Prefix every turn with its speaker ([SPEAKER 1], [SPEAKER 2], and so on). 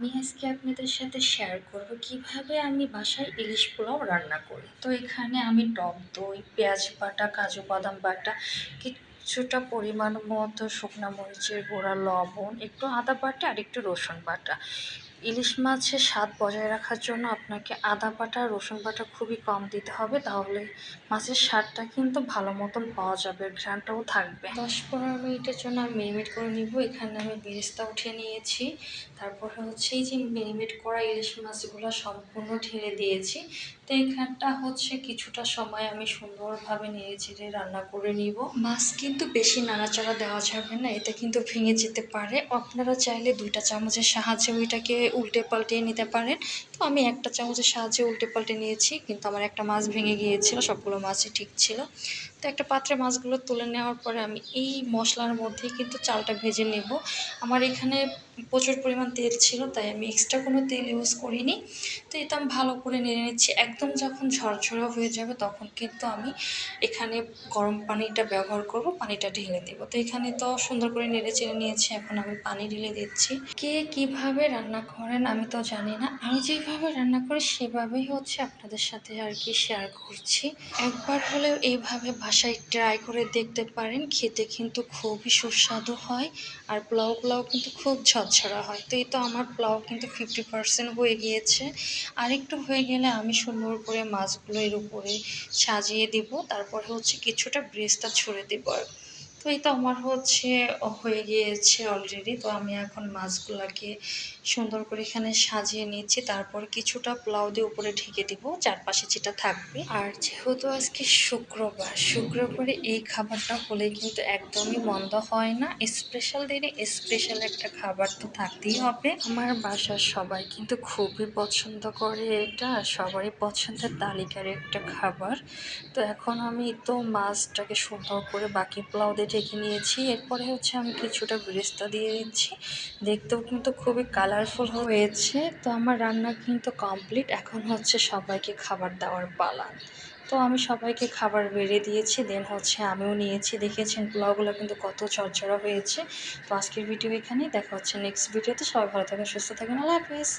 [SPEAKER 1] আমি আজকে আপনাদের সাথে শেয়ার করব কীভাবে আমি বাসায় ইলিশ পোলাও রান্না করি। তো এখানে আমি টক দই, পেঁয়াজ বাটা, কাজু বাদাম বাটা, কিছুটা পরিমাণ মতো শুকনা মরিচের গোড়া, লবণ, একটু আদা বাটা আর একটু রসুন বাটা। ইলিশ মাছের স্বাদ বজায় রাখার জন্য আপনাকে আদা বাটা, রসুন বাটা খুবই কম দিতে হবে। তাহলে মাছের স্বাদটা কিন্তু ভালো মতন পাওয়া যাবে ঘ্রানটাও থাকবে। দশ পনেরো মিনিটের জন্য আমি মেরিনেট করে নিব। এখানে আমি বেরেস্তা উঠিয়ে নিয়েছি। তারপর হচ্ছে এই যে মেরিনেট করা ইলিশ মাছগুলো সম্পূর্ণ ঢেলে দিয়েছি। তো এখানটা হচ্ছে কিছুটা সময় আমি সুন্দরভাবে নেড়ে চেড়ে রান্না করে নিব। মাছ কিন্তু বেশি নাড়াচাড়া দেওয়া যাবে না, এটা কিন্তু ভেঙে যেতে পারে। আপনারা চাইলে দুইটা চামচের সাহায্যে ওইটাকে উল্টে পাল্টিয়ে নিতে পারেন। তো আমি একটা চামচের সাহায্যে উল্টে পাল্টে নিয়েছি, কিন্তু আমার একটা মাছ ভেঙে গিয়েছিল, সবগুলো মাছই ঠিক ছিল। তো একটা পাত্রে মাছগুলো তুলে নেওয়ার পরে আমি এই মশলার মধ্যে কিন্তু চালটা ভেজে নেব। আমার এখানে প্রচুর পরিমাণ তেল ছিল, তাই আমি এক্সট্রা কোনো তেল ইউজ করিনি। তো এটা আমি ভালো করে নেড়ে নিচ্ছি। একদম যখন ঝরঝরা হয়ে যাবে তখন কিন্তু আমি এখানে গরম পানিটা ব্যবহার করব, পানিটা ঢেলে দেবো। তো এখানে তো সুন্দর করে নেড়ে চেড়ে নিয়েছি, এখন আমি পানি ঢেলে দিচ্ছি। কে কীভাবে রান্না করেন আমি তো জানি না। আমি যেভাবে রান্না করি, সেভাবেই হচ্ছে আপনাদের সাথে আর কি শেয়ার করছি। একবার হলেও এইভাবে বাসায় ট্রাই করে দেখতে পারেন, খেতে কিন্তু খুবই সুস্বাদু হয় আর পোলাওগুলাও কিন্তু খুব ঝরঝরা হয়। তো এই তো আমার পোলাও কিন্তু ফিফটি পার্সেন্ট হয়ে গিয়েছে। আর একটু হয়ে গেলে আমি সুন্দর করে মাছগুলো এর উপরে সাজিয়ে দিব। তারপরে হচ্ছে কিছুটা ব্রেস্তা ছড়ে দেবো তো এই তো আমার হচ্ছে হয়ে গিয়েছে অলরেডি তো আমি এখন মাছগুলোকে সুন্দর করে এখানে সাজিয়ে নিচ্ছি। তারপর কিছুটা পোলাও দিয়ে উপরে ঢেকে দিব, চারপাশে যেটা থাকবে। আর যেহেতু আজকে শুক্রবার, শুক্রবারে এই খাবারটা হলে কিন্তু একদমই মন্দ হয় না। স্পেশাল দিনে স্পেশাল একটা খাবার তো থাকতেই হবে। আমার বাসার সবাই কিন্তু খুবই পছন্দ করে এটা সবারই পছন্দের তালিকার একটা খাবার। তো এখন আমি তো মাছটাকে সুন্দর করে বাকি পোলাও দিয়ে ঢেকে নিয়েছি। এরপরে হচ্ছে আমি কিছুটা বেরেস্তা দিয়ে দিচ্ছি। দেখতেও কিন্তু খুবই কালারফুল হয়েছে। তো আমার রান্না কিন্তু কমপ্লিট এখন হচ্ছে সবাইকে খাবার দেওয়ার পালা। তো আমি সবাইকে খাবার বেড়ে দিয়েছি। দেন হচ্ছে আমিও নিয়েছি। দেখেছেন পোলাওগুলো কিন্তু কত চরচরা হয়েছে। তো আজকের ভিডিও এখানেই। দেখা হচ্ছে নেক্সট ভিডিওতে সবাই ভালো থাকেন, সুস্থ থাকেন। আল্লাহ হাফিজ।